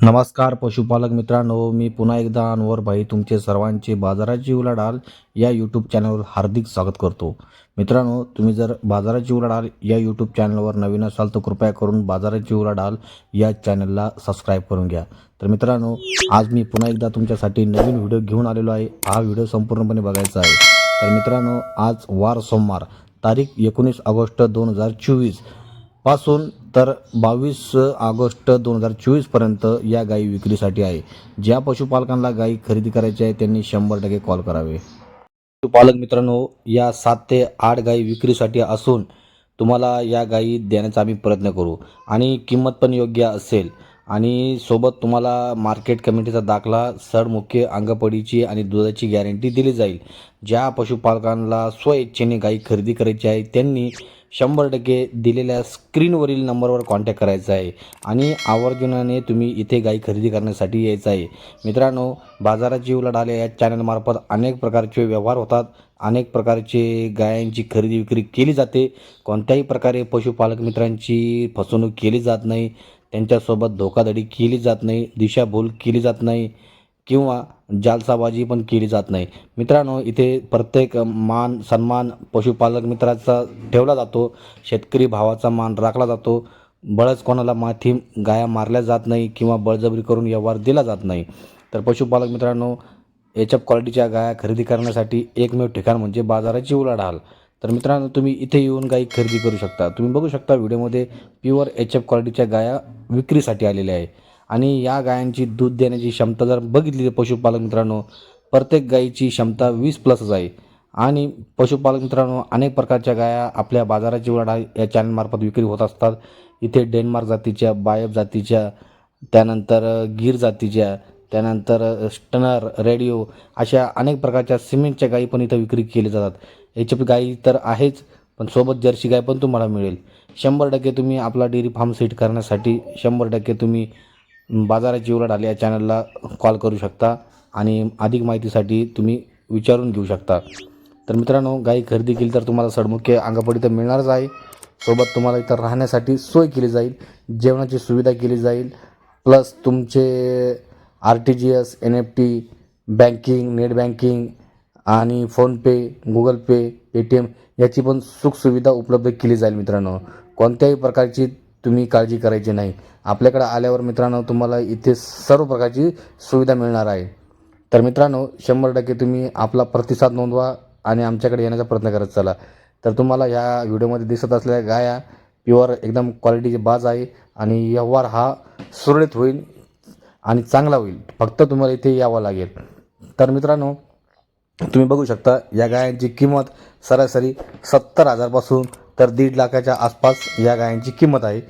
नमस्कार पशुपालक मित्रांनो मी पुन्हा एकदा अनवर भाई तुमचे सर्वांचे बाजाराची उलाढाल या यूट्यूब चॅनलवर हार्दिक स्वागत करतो. मित्रांनो तुम्ही जर बाजाराची उलाढाल या यूट्यूब चॅनलवर नवीन असाल तर कृपया करून बाजाराची उलाढाल या चॅनलला सबस्क्राईब करून घ्या. तर मित्रांनो आज मी पुन्हा एकदा तुमच्यासाठी नवीन व्हिडिओ घेऊन आलेलो आहे. हा व्हिडिओ संपूर्णपणे बघायचा आहे. तर मित्रांनो आज वार सोमवार तारीख एकोणीस ऑगस्ट दोन हजार चोवीस. पासून तर बावीस ऑगस्ट दोन हजार चोवीसपर्यंत या गायी विक्रीसाठी आहे. ज्या पशुपालकांना गायी खरेदी करायची आहे त्यांनी शंभर टक्के कॉल करावे. पशुपालक मित्रांनो या सात ते आठ गायी विक्रीसाठी असून तुम्हाला या गायी देण्याचा आम्ही प्रयत्न करू. आणि किंमत पण योग्य असेल. आणि सोबत तुम्हाला मार्केट कमिटीचा दाखला सरमुख्य अंगपडीची आणि दुधाची गॅरंटी दिली जाईल. ज्या पशुपालकांना स्वइच्छेने गाई खरेदी करायची आहे त्यांनी शंभर टक्के दिलेल्या स्क्रीनवरील नंबरवर कॉन्टॅक्ट करायचा आहे. आणि आवर्जनाने तुम्ही इथे गाई खरेदी करण्यासाठी यायचं आहे. मित्रांनो बाजाराची उलाढाल या चॅनलमार्फत अनेक प्रकारचे व्यवहार होतात. अनेक प्रकारचे गायांची खरेदी विक्री केली जाते. कोणत्याही प्रकारे पशुपालक मित्रांची फसवणूक केली जात नाही. त्यांच्यासोबत धोकाधडी केली जात नाही दिशाभूल केली जात नाही किंवा जालसाबाजी पण केली जात नाही. मित्रांनो इथे प्रत्येक मान सन्मान पशुपालक मित्राचा ठेवला जातो शेतकरी भावाचा मान राखला जातो बळच कोणाला माथी गाया मारल्या जात नाही किंवा बळजबरी करून व्यवहार दिला जात नाही. तर पशुपालक मित्रांनो एच एफ क्वालिटीच्या गाया खरेदी करण्यासाठी एकमेव ठिकाण म्हणजे बाजाराची उलाढाल. तर मित्रांनो तुम्ही इथे येऊन गाई खरेदी करू शकता. तुम्ही बघू शकता व्हिडिओमध्ये प्युअर एच एफ क्वालिटीच्या गाया विक्रीसाठी आलेल्या आहे आणि या गायांची दूध देण्याची क्षमता जर बघितली तर पशुपालक मित्रांनो प्रत्येक गायीची क्षमता वीस प्लसच आहे. आणि पशुपालक मित्रांनो अनेक प्रकारच्या गाया आपल्या बाजाराची उलाढाल या चॅनलमार्फत विक्री होत असतात. इथे डेन्मार्क जातीच्या बायब जातीच्या त्यानंतर गीर जातीच्या त्यानंतर स्टनर रेडिओ अशा अनेक प्रकारच्या सिमेंटच्या गायी पण इथं विक्री केली जातात. एच पी गायी तर आहेच पण सोबत जर्सी गाय पण तुम्हाला मिळेल. शंभर टक्के तुम्ही आपला डेअरी फार्म सेट करण्यासाठी शंभर टक्के तुम्ही बाजाराची उलाढाल या चॅनलला कॉल करू शकता आणि अधिक माहितीसाठी तुम्ही विचारून घेऊ शकता. तर मित्रांनो गाई खरेदी केली तर तुम्हाला सडमुख्य अंगपडी तर मिळणारच आहे. सोबत तुम्हाला इथं राहण्यासाठी सोय केली जाईल जेवणाची सुविधा केली जाईल प्लस तुमचे R T G S N F T banking net banking आणि फोनपे गुगल पे पेटीएम याची पण सुखसुविधा उपलब्ध केली जाईल मित्रांनो. कोणत्याही प्रकारची तुम्ही काळजी करायची नाही. आपल्याकडे आल्यावर मित्रांनो तुम्हाला इथे सर्व प्रकारची सुविधा मिळणार आहे. तर मित्रांनो शंभर टक्के तुम्ही आपला प्रतिसाद नोंदवा आणि आमच्याकडे येण्याचा प्रयत्न करत चला. तर तुम्हाला ह्या व्हिडिओमध्ये दिसत असलेल्या गाया प्युअर एकदम क्वालिटीची बाज आहे आणि व्यवहार हा सुरळीत होईल. आणि चांगला होईल. फक्त तुम्हाला इथे यावं लागेल. तर मित्रांनो तुम्ही बघू शकता या गायांची किंमत सरासरी सत्तर हजारपासून तर दीड लाखाच्या आसपास या गायांची किंमत आहे.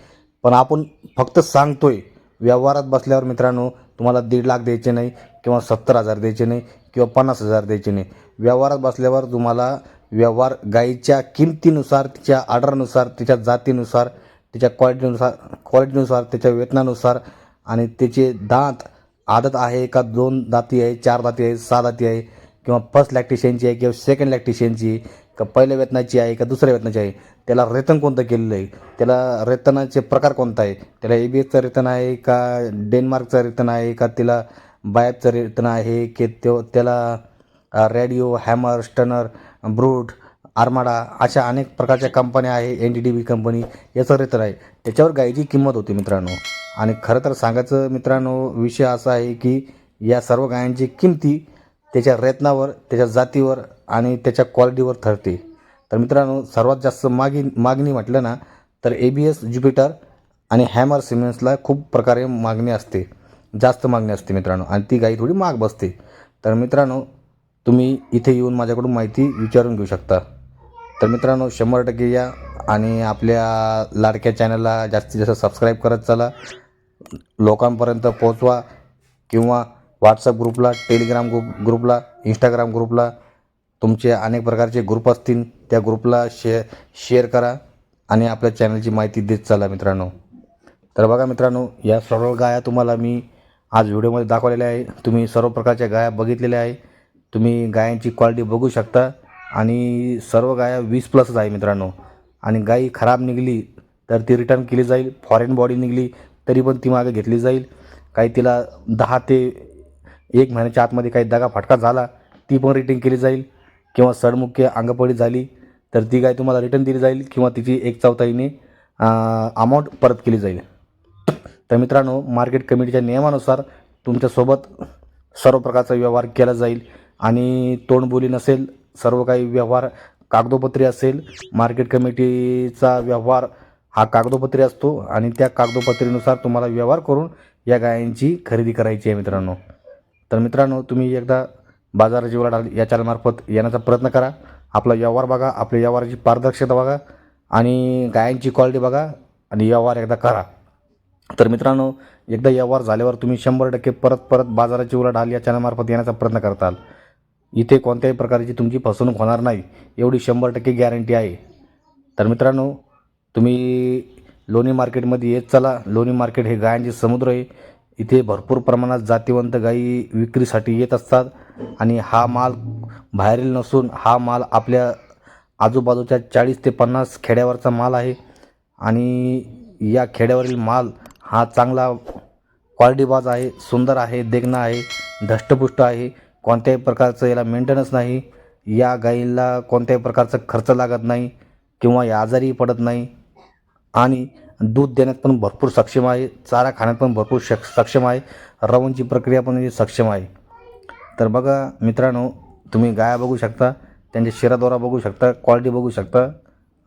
पण आपण फक्त सांगतोय व्यवहारात बसल्यावर मित्रांनो तुम्हाला दीड लाख द्यायचे नाही किंवा सत्तर हजार द्यायचे नाही किंवा पन्नास हजार द्यायचे नाही. व्यवहारात बसल्यावर तुम्हाला व्यवहार गाईच्या किमतीनुसार तिच्या ऑर्डरनुसार तिच्या जातीनुसार तिच्या क्वालिटीनुसार क्वालिटीनुसार त्याच्या वेतनानुसार आणि त्याचे दात आदत आहे का? दोन दाती आहे चार दाती आहे सहा दाती आहे? किंवा फर्स्ट लॅक्टिशियनची आहे किंवा सेकंड लॅक्टिशियनची का पहिल्या वेतनाची आहे का दुसऱ्या वेतनाची आहे? त्याला रेतन कोणतं केलेलं आहे? त्याला रेतनाचे प्रकार कोणता आहे? त्याला ए बी एसचं रेतन आहे का? डेन्मार्कचं रेतन आहे का? तिला बायबचं रेतन आहे की त्यो त्याला Radio Hammer Stunner Brute Armada अशा अनेक प्रकारच्या कंपन्या आहे N D D B company याचं रेतन आहे त्याच्यावर गायीची किंमत होती मित्रांनो. आणि खरं तर सांगायचं मित्रांनो विषय असा आहे की या सर्व गायांची किमती त्याच्या रत्नावर त्याच्या जातीवर आणि त्याच्या क्वालिटीवर ठरते. तर मित्रांनो सर्वात जास्त मागी मागणी म्हटलं ना तर ए बी एस ज्युपिटर आणि हॅमर सिमेंट्सला खूप प्रकारे मागणी असते. जास्त मागणी असते मित्रांनो. आणि ती गाई थोडी महाग बसते. तर मित्रांनो तुम्ही इथे येऊन माझ्याकडून माहिती विचारून घेऊ शकता. तर मित्रांनो शंभर टक्के या आणि आपल्या लाडक्या चॅनलला जास्तीत जास्त सबस्क्राईब करत चला. लोकांपर्यंत पोचवा किंवा व्हॉट्सअप ग्रुपला टेलिग्राम ग्रुप ग्रुपला इंस्टाग्राम ग्रुपला तुमचे अनेक प्रकारचे ग्रुप असतील त्या ग्रुपला शे शेअर करा आणि आपल्या चॅनलची माहिती देत चला मित्रांनो. तर बघा मित्रांनो या सर्व गाया तुम्हाला मी आज व्हिडिओमध्ये दाखवलेल्या आहे. तुम्ही सर्व प्रकारच्या गाया बघितलेल्या आहे. तुम्ही गायांची क्वालिटी बघू शकता. आणि सर्व गाया वीस प्लसच आहे मित्रांनो. आणि गाई खराब निघाली तर ती रिटर्न केली जाईल. फॉरेन बॉडी निघाली तरी पण ती मागे घेतली जाईल. काही तिला दहा ते एक महिन्याच्या आतमध्ये काही दगा फटका झाला ती पण रिटर्न केली जाईल. किंवा सडमुख्य अंगपडी झाली तर ती गाय तुम्हाला रिटर्न दिली जाईल. किंवा तिची एक चौथाईने अमाऊंट परत केली जाईल. तर मित्रांनो मार्केट कमिटीच्या नियमानुसार तुमच्यासोबत सर्व प्रकारचा व्यवहार केला जाईल. आणि तोंडबोली नसेल सर्व काही व्यवहार कागदोपत्री असेल मार्केट कमिटीचा व्यवहार हा कागदोपत्री असतो आणि त्या कागदोपत्रीनुसार तुम्हाला व्यवहार करून या गायांची खरेदी करायची आहे मित्रांनो. तर मित्रांनो तुम्ही एकदा बाजाराची उलाढाल या चॅनलमार्फत येण्याचा प्रयत्न करा. आपला व्यवहार बघा आपल्या व्यवहाराची पारदर्शकता बघा आणि गायांची क्वालिटी बघा आणि व्यवहार एकदा करा. तर मित्रांनो एकदा व्यवहार झाल्यावर तुम्ही शंभर टक्के परत परत बाजाराची उलाढाल या चॅनलमार्फत येण्याचा प्रयत्न करताल. इथे कोणत्याही प्रकारची तुमची फसवणूक होणार नाही. एवढी शंभर टक्के गॅरंटी आहे. तर मित्रांनो तुम्ही लोणी मार्केटमध्ये येत चला. लोणी मार्केट हे गायांचे समुद्र आहे. इथे भरपूर प्रमाणात जातीवंत गायी विक्रीसाठी येत असतात. आणि हा माल बाहेरील नसून हा माल आपल्या आजूबाजूच्या चाळीस ते पन्नास खेड्यावरचा माल आहे. आणि या खेड्यावरील माल हा चांगला क्वालिटीबाज आहे सुंदर आहे देखणा आहे धष्टपुष्ट आहे. कोणत्याही प्रकारचं याला मेंटेनन्स नाही. या गाईला कोणत्याही प्रकारचा खर्च लागत नाही किंवा या आजारी पडत नाही. आणि दूध देण्यात पण भरपूर सक्षम आहे. चारा खाण्यात पण भरपूर शक सक्षम आहे. रवणची प्रक्रिया पण ही सक्षम आहे. तर बघा मित्रांनो तुम्ही गाया बघू शकता त्यांच्या शिराद्वारा बघू शकता क्वालिटी बघू शकता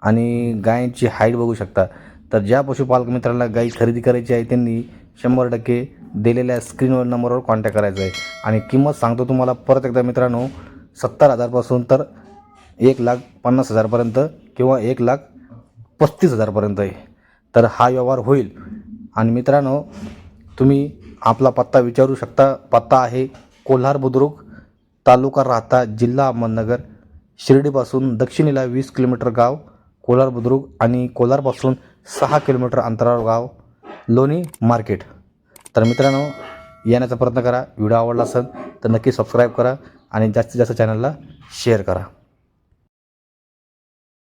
आणि गायांची हाईट बघू शकता. तर ज्या पशुपालक मित्रांना गाई खरेदी करायची आहे त्यांनी शंभर टक्के दिलेल्या स्क्रीनवर नंबरवर कॉन्टॅक्ट करायचा आहे. आणि किंमत सांगतो तुम्हाला परत एकदा मित्रांनो सत्तर हजारपासून तर एक लाख पन्नास हजारपर्यंत किंवा एक लाख पस्तीस हजारपर्यंत आहे. तर हा व्यवहार होईल. आणि मित्रांनो तुम्ही आपला पत्ता विचारू शकता. पत्ता आहे कोल्हार बुद्रुक तालुका राहता जिल्हा अहमदनगर शिर्डीपासून दक्षिणेला वीस किलोमीटर गाव कोलार बुद्रुक आणि कोलारपासून सहा किलोमीटर अंतरावर गाव. लोणी मार्केट. तर मित्रांनो येण्याचा प्रयत्न करा. व्हिडिओ आवडला असेल तर नक्की सबस्क्राईब करा आणि जास्तीत जास्त चॅनलला शेअर करा.